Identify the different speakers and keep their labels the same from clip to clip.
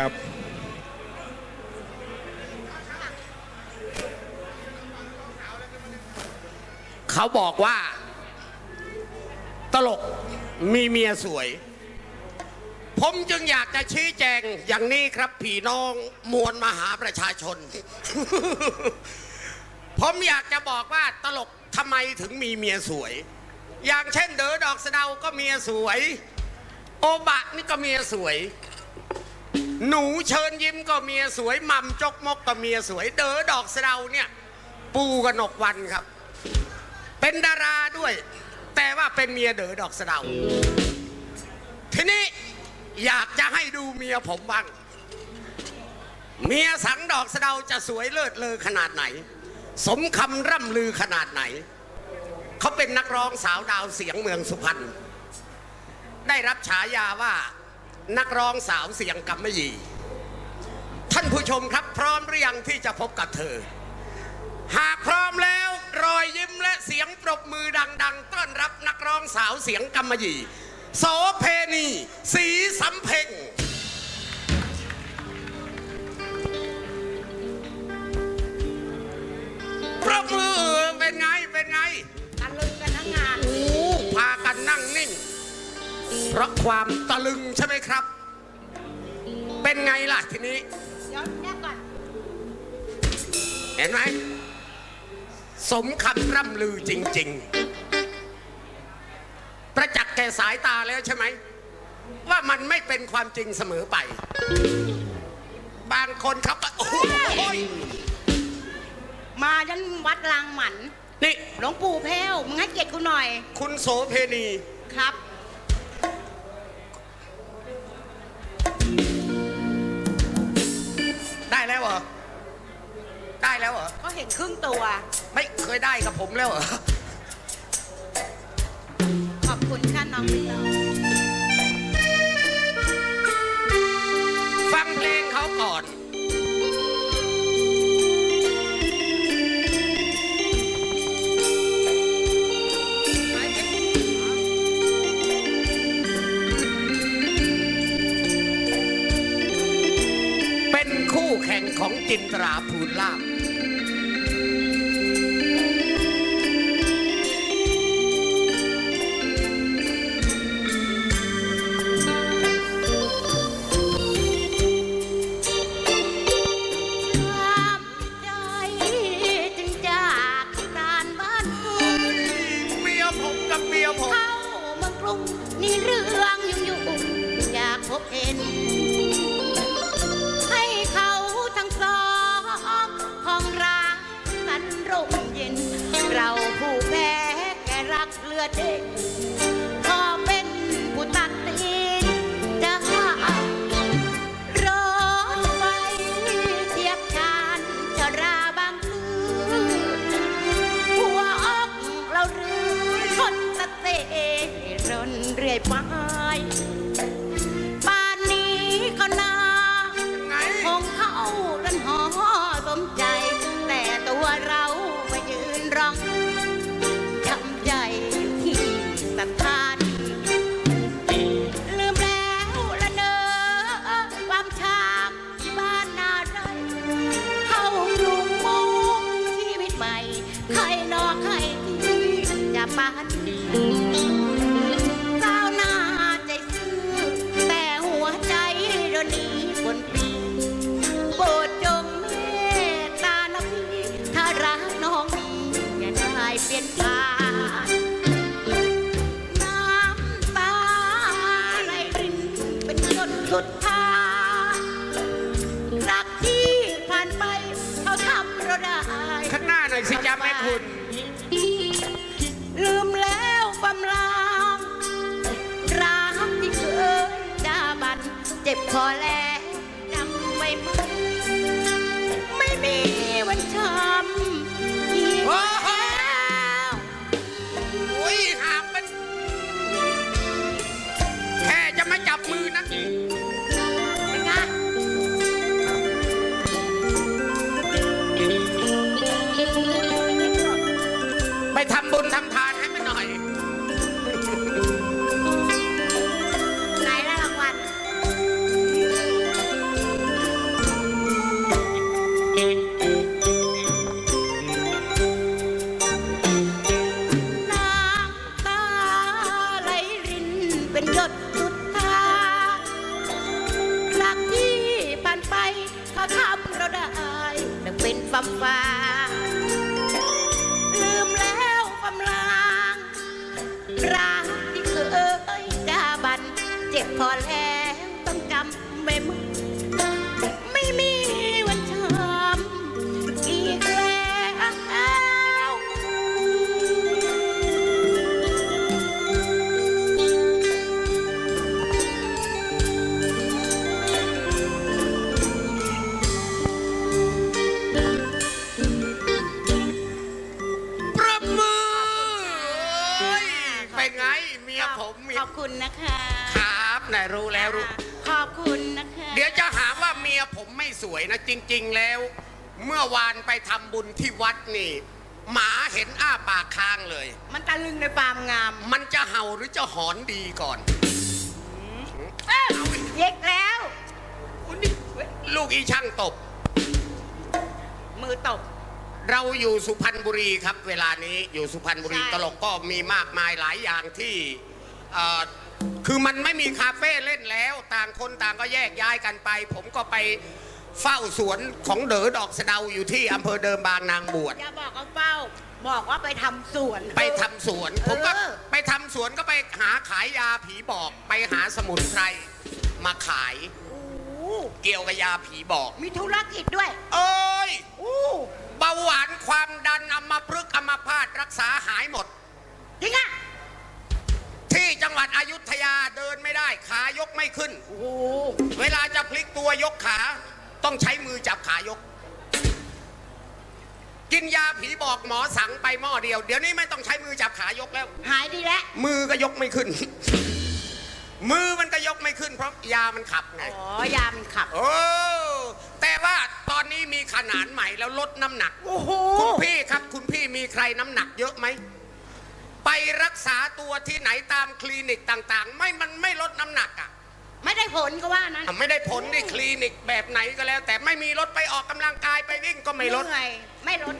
Speaker 1: ครับ
Speaker 2: เขาบอกว่า ตลกมีเมียสวย ผมจึงอยากจะชี้แจงอย่างนี้ครับพี่น้องมวลมหาประชาชน ผมอยากจะบอกว่าตลกทำไมถึงมีเมียสวย อย่างเช่นเดอดอกสะเดาก็เมียสวย โอบะนี่ก็เมียสวย หนูเชิญยิ้มก็เมียสวยหมัมจกมกก็เมียสวย เด๋อดอกสะเดาเนี่ยปูกนกวันครับ เป็นดาราด้วย แต่ว่าเป็นเมียเด๋อดอกสะเดา ทีนี้อยากจะให้ดูเมียผมบ้าง เมียสังดอกสะเดาจะสวยเลิศเลอขนาดไหน สมคำร่ำลือขนาดไหน เขาเป็นนักร้องสาวดาวเสียงเมืองสุพรรณได้รับฉายาว่า นักร้องสาวเสียงกำมะหยี่ ท่านผู้ชมครับพร้อมหรือยังที่จะพบกับเธอ หากพร้อมแล้วรอยยิ้มและเสียงปรบมือดัง ๆ ต้อนรับนักร้องสาวเสียงกำมะหยี่โสเพณีสีสำเพ็งปรบมือ เพราะความตะลึงใช่ไหมครับ เป็นไงล่ะทีนี้
Speaker 3: เดี๋ยวแยกก่อน
Speaker 2: เห็นไหม สมคำร่ำลือจริง ๆ ประจักษ์แก่สายตาแล้วใช่ไหม ว่ามันไม่เป็นความจริงเสมอไป บางคนครับโอ้โห
Speaker 3: มายันวัดลางหมัน
Speaker 2: นี่
Speaker 3: หลวงปู่แพ้วมึงให้เกียรติกูหน่อย
Speaker 2: คุณโสเพณี
Speaker 3: ครับ
Speaker 2: ได้แล้วเหรอ
Speaker 3: ก็เห็นครึ่งตัว
Speaker 2: ไม่เคยได้กับผมแล้วเหรอ
Speaker 3: ขอบคุณค่ะน้องพี่น้อง
Speaker 2: ฟังเพลงเขาก่อน เป็นคู่แข่งของจินตราภูลาภ
Speaker 3: รั ปานดี พอ
Speaker 2: แล้
Speaker 3: วจำไว้ไหมไม่มีวันช้ำอีก
Speaker 2: โอ้โห
Speaker 3: แล้ว
Speaker 2: อุ้ยหากมัน แค่จะมาจับมือนะ
Speaker 3: เป็นไง
Speaker 2: ไปทำบุญทำทาน
Speaker 3: ฟ้า ลืมแล้วกำลังรักที่เคยจาบัน เจ็บพอแล้ว
Speaker 2: มียผมมี
Speaker 3: ขอบคุณนะคะ
Speaker 2: ครับนายรู้แล้วรู้
Speaker 3: ขอบคุณนะคะ
Speaker 2: เดี๋ยวจะหาว่าเมียผมไม่สวยนะจริง ๆ แล้ว เมื่อวานไปทำบุญที่วัดนี่ หมาเห็นอ้าปากค้างเลย
Speaker 3: มันตะลึงในความงาม
Speaker 2: มันจะเห่าหรือจะหอนดีก่อน
Speaker 3: เอ้ยเย็กแล้ว
Speaker 2: อุ๊ยนี่ลูกอีช่างตบ
Speaker 3: มือตบ
Speaker 2: เราอยู่สุพรรณบุรีครับ เวลานี้อยู่สุพรรณบุรี
Speaker 3: ใช่
Speaker 2: ตลกก็มีมากมายหลายอย่างที่เอ่อคือมันไม่มีคาเฟ่เล่นแล้ว ต่างคนต่างก็แยกย้ายกันไป ผมก็ไปเฝ้าสวนของเด๋อดอกสะเดาอยู่ที่อำเภอเดิมบางนางบวช
Speaker 3: อย่าบอกเอาเฝ้า บอกว่าไปทำสวน
Speaker 2: ไปทำสวน ผมก็
Speaker 3: เออ
Speaker 2: ไปทำสวนก็ไปหาขายยาผีบอก ไปหาสมุนไพรมาขาย
Speaker 3: โอ้โห
Speaker 2: เกี่ยวกับยาผีบอก
Speaker 3: มีธุรกิจด้วย
Speaker 2: เอ้ย
Speaker 3: โอ้
Speaker 2: เบาหวานความดันอัมพฤกษ์อัมพาตรักษาหายหมด
Speaker 3: จริงอะ
Speaker 2: ที่จังหวัดอยุธยาเดินไม่ได้ ขายกไม่ขึ้น
Speaker 3: โอ้โห
Speaker 2: เวลาจะพลิกตัวยกขา ต้องใช้มือจับขายก กินยาผีบอกหมอสั่งไปหม้อเดียว เดี๋ยวนี้ไม่ต้องใช้มือจับขายกแล้ว
Speaker 3: หายดีแล้ว
Speaker 2: มือก็ยกไม่ขึ้น มือมันก็ยกไม่ขึ้นเพราะยามันขับไง
Speaker 3: อ๋อ ยามันขับ
Speaker 2: โอ้ แต่ว่าตอนนี้มี ขนาดใหม่แล้วลดน้ำหนัก
Speaker 3: โอ้โห
Speaker 2: คุณพี่ครับ คุณพี่มีใครน้ำหนักเยอะไหม ไปรักษาตัวที่ไหนตามคลินิกต่างๆ ไม่มันไม่ลดน้ำหนักอะ
Speaker 3: ไม่ได้ผลก็ว่านะ
Speaker 2: อะไม่ได้ผลในคลินิกแบบไหนก็แล้ว แต่ไม่มีรถไปออกกำลังกายไปวิ่งก็ไม่ลด
Speaker 3: เหนื่อยไม่ลด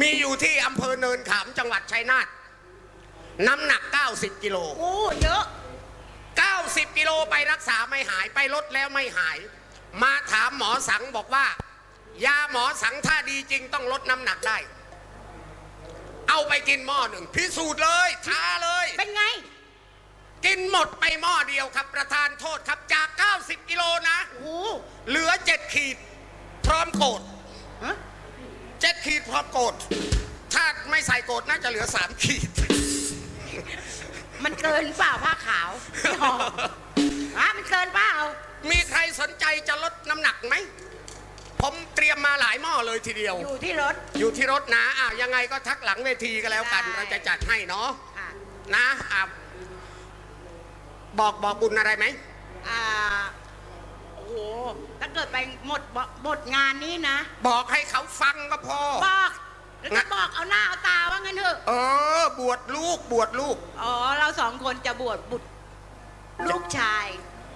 Speaker 2: มีอยู่ที่อำเภอเนินขามจังหวัดชัยนาทน้ำหนัก 90 กิโล
Speaker 3: โอ้เยอะ
Speaker 2: 90 กิโลไปรักษาไม่หายไปลดแล้วไม่หาย มาถามหมอสังบอกว่า ยาหมอสังถ้าดีจริงต้องลดน้ำหนักได้ เอาไปกินหม้อหนึ่งพิสูจน์เลยท้าเลย
Speaker 3: เป็นไง
Speaker 2: กินหมดไปหม้อเดียวครับ ประธานโทษครับจาก 90 กิโลนะ
Speaker 3: โอ้โห
Speaker 2: เหลือ7ขีด พร้อมโกด
Speaker 3: ฮะ
Speaker 2: เจ็ดขีดพร้อมโกดถ้าไม่ใส่โกดน่าจะเหลือ3ขีด
Speaker 3: มันเกินเปล่าผ้าขาวที่ห่อฮะมันเกินเปล่า
Speaker 2: มีใครสนใจจะลดน้ำหนักไหม ผมเตรียมมาหลายหม้อเลยทีเดียว
Speaker 3: อยู่ที่รถ
Speaker 2: อยู่ที่รถนะอะยังไงก็ทักหลังเวทีก็แล้วกัน
Speaker 3: ได้
Speaker 2: เราจะจัดให้เนาะ
Speaker 3: อะ
Speaker 2: นะอะบอกบอกบุญอะไรไหม
Speaker 3: อ่าโอ้โหถ้าเกิดไปหมดหมดงานนี้นะ
Speaker 2: บอกให้เขาฟังก็พอ
Speaker 3: บอกแล้วก็
Speaker 2: งั้น
Speaker 3: บอกเอาหน้าเอาตาว่างั้นเถอะ
Speaker 2: เออ บวชลูกบวชลูก
Speaker 3: อ๋อเราสองคนจะบวชบุตรลูกชาย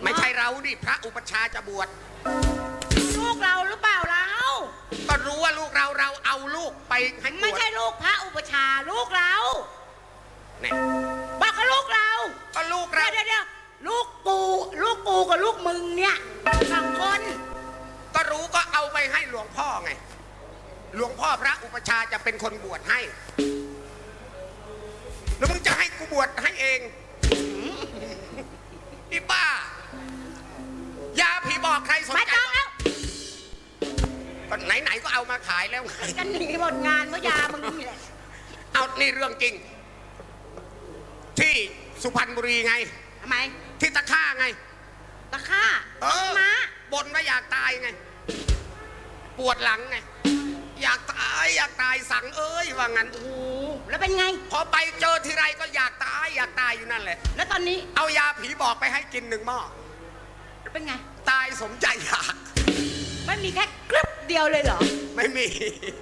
Speaker 2: ไม่ใช่เราดิพระอุปชฌาย์จะบวช
Speaker 3: ก็รู้
Speaker 2: ว่าลูกเราเราเอาลูกไปให้บ
Speaker 3: ไม่
Speaker 2: วช
Speaker 3: ใช่ลูกพระอุปชฌาย์ลูกเรา
Speaker 2: เนี่ย
Speaker 3: บอกกับลูกเรา
Speaker 2: ก็ลูก
Speaker 3: เดี๋
Speaker 2: เรา
Speaker 3: ยวเดี๋ยวเดี๋ยวลูกกู ลูกกูกับลูกมึงเนี่ยสองคน
Speaker 2: ก็รู้ก็เอาไปให้หลวงพ่อไง หลวงพ่อพระอุปชฌาย์จะเป็นคนบวชให้ แล้วมึงจะให้กูบวชให้เองอีบ้า ยาผีบอกใครสน
Speaker 3: ไม่
Speaker 2: ใจ
Speaker 3: ต้องแล้ว
Speaker 2: ก็ไหนๆก็เอามาขายแล้วไง
Speaker 3: จะหนีหมดงานเพราะยามึงนี่แหละ
Speaker 2: เอานี่เรื่องจริง ที่สุพรรณบุรีไง
Speaker 3: ทำไม
Speaker 2: ที่ตะค่าไง
Speaker 3: ตะค่า
Speaker 2: เออ
Speaker 3: ม้า
Speaker 2: บ่นว่าอยากตายไง ปวดหลังไง อยากตายอยากตายสั่งเอ้ยว่างั้น
Speaker 3: โอ้โหแล้วเป็นไง
Speaker 2: พอไปเจอทีไรก็อยากตายอยากตายอยู่นั่นแหละ
Speaker 3: แล้วตอนนี้
Speaker 2: เอายาผีบอกไปให้กินหนึ่งหม้อ
Speaker 3: แล้วเป็นไง
Speaker 2: ตายสมใจอยาก
Speaker 3: ไม่มีแค่กรึบ เดียวเลยเหรอ
Speaker 2: ไม่มี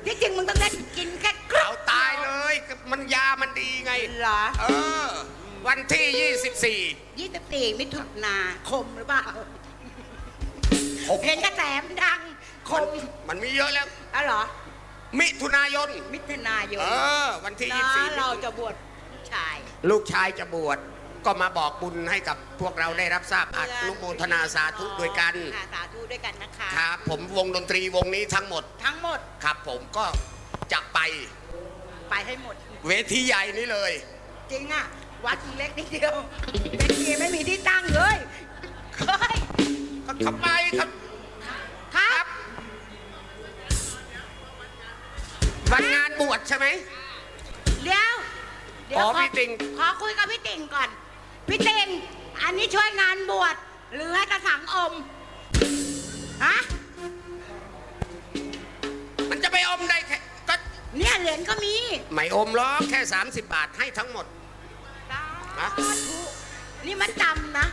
Speaker 3: ที่จริงมึงต้องได้กินแค่กรึบ
Speaker 2: เอาตายเลย มันยามันดีไง
Speaker 3: เหรอ
Speaker 2: เออ วันที่24
Speaker 3: ยี่สิบสี่มิถุนาคมหรือเปล่า
Speaker 2: ผม
Speaker 3: เห็นกระแสมนดังคม
Speaker 2: มันมีเยอะแล้ว
Speaker 3: อ๋อเหรอ
Speaker 2: มิถุนายน
Speaker 3: มิถุนายน
Speaker 2: เออ วันที่
Speaker 3: นะ
Speaker 2: 24
Speaker 3: เราจะบวชลูกชาย
Speaker 2: ลูกชายจะบวช ก็มาบอกบุญให้กับพวกเราได้รับทราบอนุโมทนาสาธุด้วยกัน
Speaker 3: ค่ะสาธุด้วยกันนะคะ
Speaker 2: ครับผมวงดนตรีวงนี้ทั้งหมด
Speaker 3: ทั้งหมด
Speaker 2: ครับผมก็จะไป
Speaker 3: ไปให้หมด
Speaker 2: เวทีใหญ่นี้เลย
Speaker 3: จริงอะ วัดเล็กนิดเดียวเป็นทีไม่มีที่ตั้งเลยเฮ้ย
Speaker 2: ก็เข้าไปครับ
Speaker 3: ครับ
Speaker 2: วันงานบวชใช่ไหม
Speaker 3: เดี๋ยว เดี๋ยว
Speaker 2: อ๋อ
Speaker 3: ขอ
Speaker 2: พี่ติ่ง
Speaker 3: ขอคุยกับพี่ติ่งก่อน พี่ติ่งอันนี้ช่วยงานบวชหรือให้กระสังอมฮะ
Speaker 2: มันจะไปอมได้แค่ก็
Speaker 3: เนี่ยเหรียญก็มี
Speaker 2: ไม่อมหรอกแค่ 30 บาทให้ทั้งหมด
Speaker 3: สาธุนี่มันจำนะ